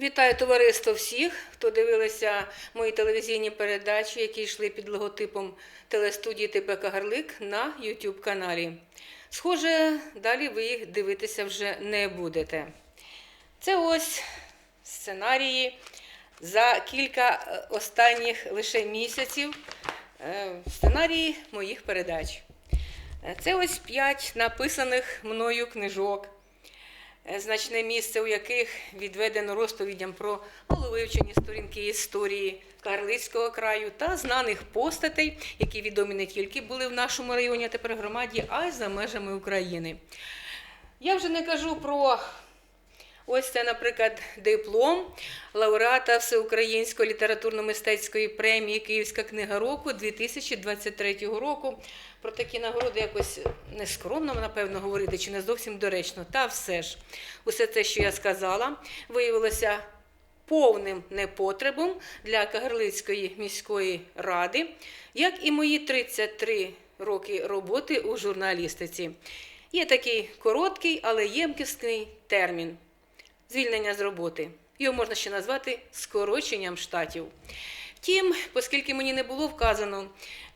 Вітаю товариство всіх, хто дивилися мої телевізійні передачі, які йшли під логотипом телестудії ТП Кагарлик на YouTube каналі. Схоже, далі ви їх дивитися вже не будете. Це ось сценарії за кілька е, останніх лише місяців. е, Сценарії моїх передач. Е, Це ось п'ять написаних мною книжок значне місце, у яких відведено розповідям про головивчені сторінки історії Карлицького краю та знаних постатей, які відомі не тільки були в нашому районі, а тепер громаді, а й за межами України. Я вже не кажу про ось це, наприклад, диплом лауреата Всеукраїнської літературно-мистецької премії Київська книга року 2023 року. Про такі нагороди якось нескромно, напевно, говорити, чи не зовсім доречно. Та все ж, усе це, що я сказала, виявилося повним непотребом для Кагарлицької міської ради, як і мої 33 роки роботи у журналістиці. Є такий короткий, але ємкісний термін звільнення з роботи. Його можна ще назвати скороченням штатів. Втім, оскільки мені не було вказано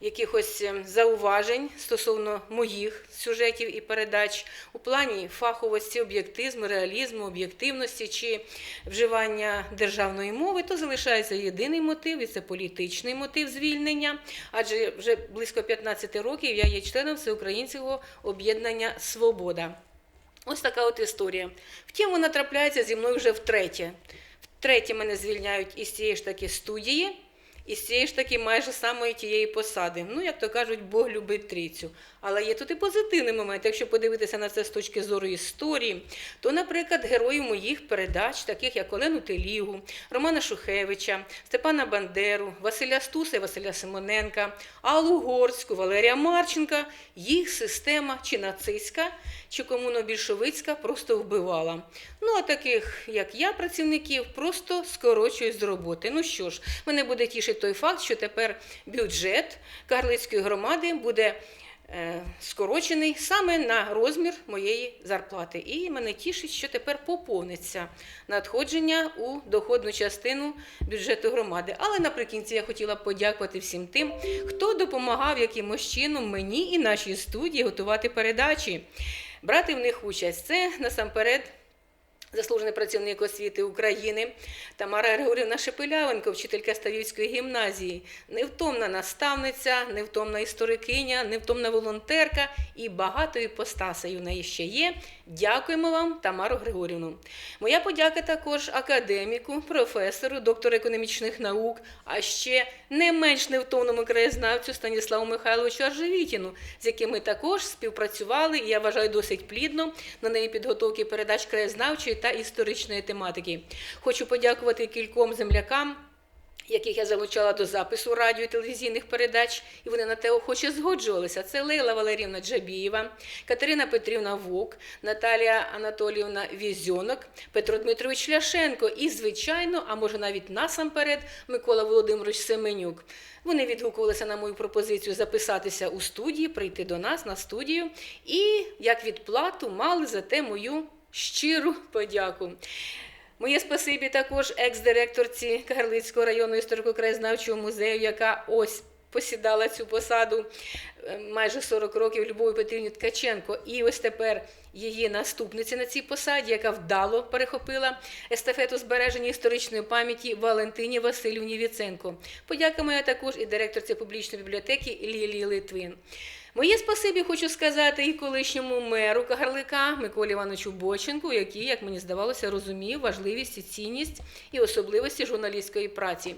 якихось ем, зауважень стосовно моїх сюжетів і передач у плані фаховості, об'єктизму, реалізму, об'єктивності чи вживання державної мови, то залишається єдиний мотив, і це політичний мотив звільнення. Адже вже близько 15 років я є членом всеукраїнського об'єднання Свобода. Ось така от історія. Втім, вона трапляється зі мною вже втретє. Втретє мене звільняють із цієї ж таки студії, із цієї ж таки майже самої тієї посади. Ну, як то кажуть, Бог любить трійцю. Але є тут і позитивний момент. Якщо подивитися на це з точки зору історії, то, наприклад, героїв моїх передач, таких як Олену Телігу, Романа Шухевича, Степана Бандеру, Василя Стуса і Василя Симоненка, Аллу Горську, Валерія Марченка, їх система чи нацистська, чи комуно-більшовицька просто вбивала. Ну, а таких, як я, працівників, просто скорочують з роботи. Ну що ж, мене буде тішити той факт, що тепер бюджет Карлицької громади буде е, скорочений саме на розмір моєї зарплати. І мене тішить, що тепер поповниться надходження у доходну частину бюджету громади. Але наприкінці я хотіла б подякувати всім тим, хто допомагав якимось чином мені і нашій студії готувати передачі, брати в них участь. Це насамперед. Заслужений працівник освіти України Тамара Григорівна Шепелявенко, вчителька Ставівської гімназії, невтомна наставниця, невтомна історикиня, невтомна волонтерка і багато іпостасей у неї ще є. Дякуємо вам, Тамару Григорівну. Моя подяка також академіку, професору, доктору економічних наук, а ще не менш невтомному краєзнавцю Станіславу Михайловичу Аржевітіну, з яким ми також співпрацювали, і я вважаю досить плідно на неї підготовки передач краєзнавчої та історичної тематики. Хочу подякувати кільком землякам. Яких я залучала до запису радіо і телевізійних передач, і вони на те охоче згоджувалися. Це Лейла Валерівна Джабієва, Катерина Петрівна Вук, Наталія Анатоліївна Візьонок, Петро Дмитрович Ляшенко і, звичайно, а може навіть насамперед, Микола Володимирович Семенюк. Вони відгукувалися на мою пропозицію записатися у студії, прийти до нас на студію, і як відплату мали за те мою щиру подяку. Моє спасибі також екс-директорці Кагарлицького районного історико-краєзнавчого музею, яка ось посідала цю посаду е, майже 40 років Любові Петрівні Ткаченко. І ось тепер її наступниці на цій посаді, яка вдало перехопила естафету збереження історичної пам'яті Валентині Васильівні Віценко. Подяка моя також і директорці публічної бібліотеки Лілії Литвин. Моє спасибі хочу сказати і колишньому меру Кагарлика Миколі Івановичу Боченку, який, як мені здавалося, розумів важливість і цінність і особливості журналістської праці.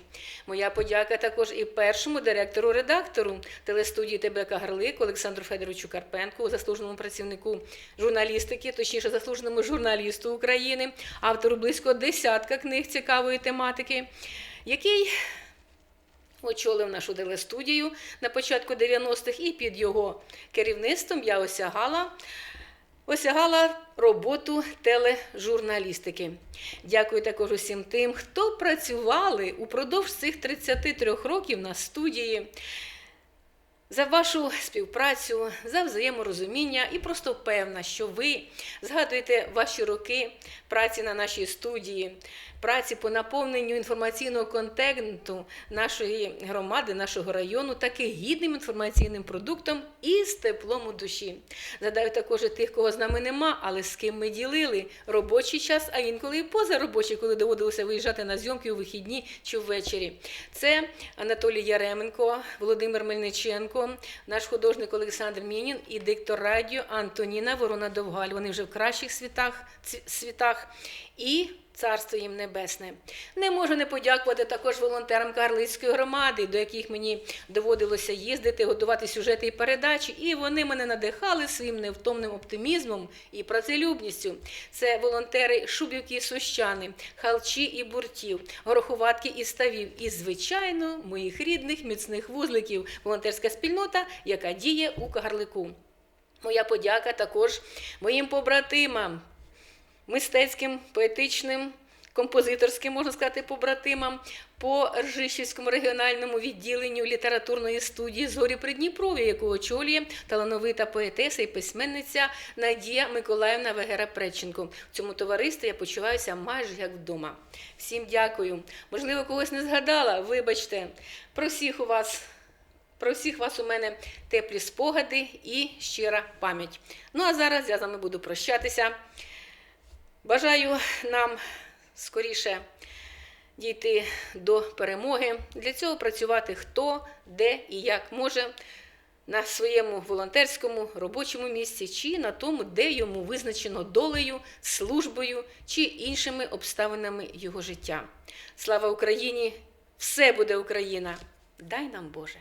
Моя подяка також і першому директору-редактору телестудії ТБ Кагарлик Олександру Федоровичу Карпенку, заслуженому працівнику журналістики, точніше заслуженому журналісту України, автору близько десятка книг цікавої тематики, який очолив нашу телестудію на початку 90-х, і під його керівництвом я осягала. Осягала роботу тележурналістики. Дякую також усім тим, хто працювали упродовж цих 33 років на студії. за вашу співпрацю, за взаєморозуміння і просто певна, що ви згадуєте ваші роки праці на нашій студії, праці по наповненню інформаційного контенту нашої громади, нашого району, таки гідним інформаційним продуктом і з теплом у душі. Згадаю також і тих, кого з нами нема, але з ким ми ділили робочий час, а інколи і позаробочий, коли доводилося виїжджати на зйомки у вихідні чи ввечері. Це Анатолій Яременко, Володимир Мельниченко, наш художник Олександр Мінін і диктор радіо Антоніна Ворона Довгаль. Вони вже в кращих світах, світах. І Царство їм небесне. Не можу не подякувати також волонтерам Карлицької громади, до яких мені доводилося їздити, готувати сюжети і передачі, і вони мене надихали своїм невтомним оптимізмом і працелюбністю. Це волонтери Шубівки і Сущани, Халчі і Буртів, Гороховатки і Ставів, і, звичайно, моїх рідних міцних вузликів, волонтерська спільнота, яка діє у Кагарлику. Моя подяка також моїм побратимам, мистецьким, поетичним, композиторським, можна сказати, побратимам по Ржищівському регіональному відділенню літературної студії Зорі Придніпров'я, яку очолює талановита поетеса і письменниця Надія Миколаївна Вегера Преченко. В цьому товаристві я почуваюся майже як вдома. Всім дякую. Можливо, когось не згадала. Вибачте, про всіх у вас. Про всіх вас у мене теплі спогади і щира пам'ять. Ну а зараз я з вами буду прощатися. Бажаю нам скоріше дійти до перемоги. Для цього працювати хто, де і як може на своєму волонтерському робочому місці, чи на тому, де йому визначено долею, службою чи іншими обставинами його життя. Слава Україні! Все буде Україна! Дай нам Боже!